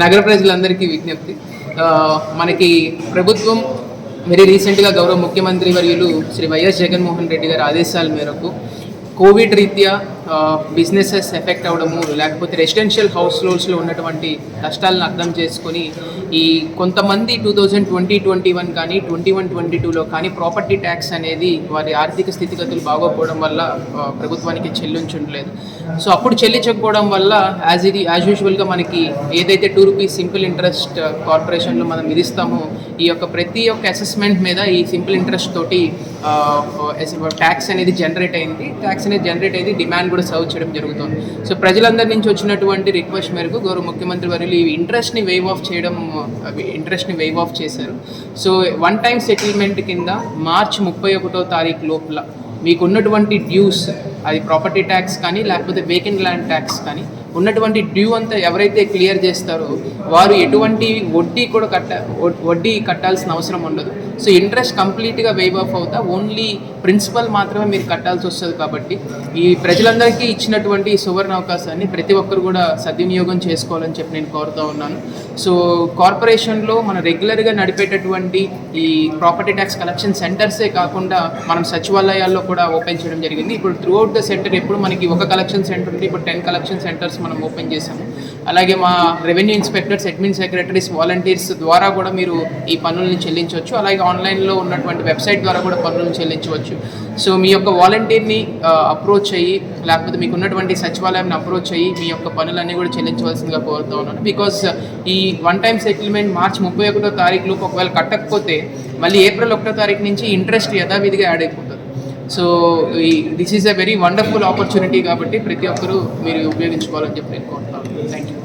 నగర ప్రజలందరికీ విజ్ఞప్తి. మనకి ప్రభుత్వం వెరీ రీసెంట్గా గౌరవ ముఖ్యమంత్రి వర్యులు శ్రీ వైఎస్ జగన్మోహన్ రెడ్డి గారి ఆదేశాల మేరకు కోవిడ్ రీత్యా బిజినెసెస్ ఎఫెక్ట్ అవ్వడము లేకపోతే రెసిడెన్షియల్ హౌస్ లోన్స్లో ఉన్నటువంటి కష్టాలను అర్థం చేసుకొని ఈ కొంతమంది two thousand twenty twenty one కానీ ట్వంటీ వన్ ట్వంటీ టూలో కానీ ప్రాపర్టీ ట్యాక్స్ అనేది వారి ఆర్థిక స్థితిగతులు బాగోకపోవడం వల్ల ప్రభుత్వానికి చెల్లించుండలేదు. సో అప్పుడు చెల్లించకపోవడం వల్ల యాజ్ ఇది యాజ్ యూజువల్గా మనకి ఏదైతే టూ రూపీస్ సింపుల్ ఇంట్రెస్ట్ కార్పొరేషన్లో మనం విధిస్తామో ఈ యొక్క ప్రతి ఒక్క అసెస్మెంట్ మీద ఈ సింపుల్ ఇంట్రెస్ట్ తోటి ట్యాక్స్ అనేది జనరేట్ అయింది. ట్యాక్స్ అనేది జనరేట్ అయింది డిమాండ్ కూడా సర్వ్ చేయడం జరుగుతుంది. సో ప్రజలందరి నుంచి వచ్చినటువంటి రిక్వెస్ట్ మేరకు గౌరవ ముఖ్యమంత్రి వర్యులు ఈ ఇంట్రెస్ట్ని వేవ్ ఆఫ్ చేయడం ఇంట్రెస్ట్ని వేవ్ ఆఫ్ చేశారు. సో వన్ టైం సెటిల్మెంట్ కింద మార్చ్ ముప్పై ఒకటో తారీఖు లోపల మీకు ఉన్నటువంటి డ్యూస్ అది ప్రాపర్టీ ట్యాక్స్ కానీ లేకపోతే వేకెంట్ ల్యాండ్ ట్యాక్స్ కానీ ఉన్నటువంటి డ్యూ అంతా ఎవరైతే క్లియర్ చేస్తారో వారు ఎటువంటి వడ్డీ కూడా కట్ట వడ్డీ కట్టాల్సిన అవసరం ఉండదు. సో ఇంట్రెస్ట్ కంప్లీట్గా వేవ్ ఆఫ్ అవుతా ఓన్లీ ప్రిన్సిపల్ మాత్రమే మీరు కట్టాల్సి వస్తుంది కాబట్టి ఈ ప్రజలందరికీ ఇచ్చినటువంటి ఈ సువర్ణ అవకాశాన్ని ప్రతి ఒక్కరు కూడా సద్వినియోగం చేసుకోవాలని చెప్పి నేను కోరుతూ ఉన్నాను. సో కార్పొరేషన్లో మనం రెగ్యులర్గా నడిపేటటువంటి ఈ ప్రాపర్టీ ట్యాక్స్ కలెక్షన్ సెంటర్సే కాకుండా మనం సచివాలయాల్లో కూడా ఓపెన్ చేయడం జరిగింది. ఇప్పుడు త్రూ అవుట్ ద సెంటర్ ఎప్పుడు మనకి ఒక కలెక్షన్ సెంటర్ ఉంది. ఇప్పుడు టెన్ కలెక్షన్ సెంటర్స్ మనం ఓపెన్ చేసాము అలాగే మా revenue inspectors admin secretaries volunteers ద్వారా కూడా మీరు ఈ పన్నుల్ని చెల్లించవచ్చు. అలాగే ఆన్లైన్లో ఉన్నటువంటి వెబ్సైట్ ద్వారా కూడా పన్నులను చెల్లించవచ్చు. సో మీ యొక్క వాలంటీర్ని అప్రోచ్ అయ్యి లేకపోతే మీకు ఉన్నటువంటి సచివాలయాన్ని అప్రోచ్ అయ్యి మీ యొక్క పనులన్నీ కూడా చెల్లించవలసిందిగా కోరుతూ ఉన్నాను. బికాస్ ఈ వన్ టైం సెటిల్మెంట్ మార్చ్ ముప్పై ఒకటో తారీఖు లోపు ఒకవేళ కట్టకపోతే మళ్ళీ ఏప్రిల్ ఒకటో తారీఖు నుంచి ఇంట్రెస్ట్ యథావిధిగా యాడ్ అయిపోతుంది. సో ఈ this is a very wonderful opportunity కాబట్టి ప్రతి ఒక్కరూ మీరు ఉపయోగించుకోవాలని చెప్పి నేను కోరుతున్నాను థ్యాంక్ యూ